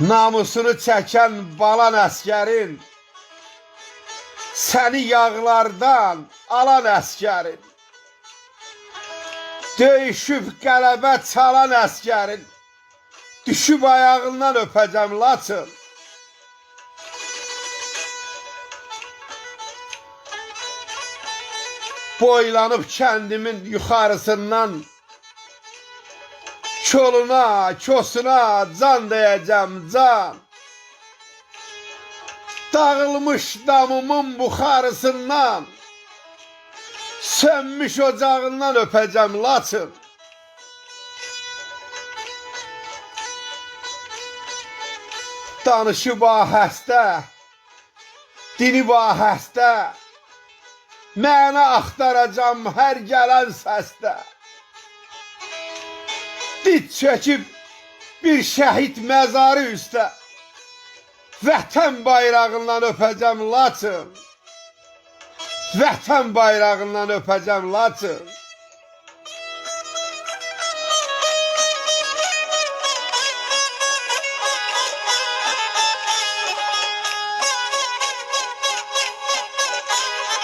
Namusunu çəkən balan əskərin Səni yağlardan alan əskərin Döyüşüb qələbə çalan əskərin Düşüb ayağından öpəcəm laçın. Boylanıb kəndimin yuxarısından Çoluna, kosuna can deyəcəm can. Dağılmış damımın buxarısından Sönmüş ocağından öpəcəm laçın. Danışıb ahəstə Dinib ahəstə. Mənə axtaracam hər gələn səsdə Diz çəkib bir şəhid məzarı üstə. Vətən bayrağından öpəcəm laçın Vətən bayrağından öpəcəm laçın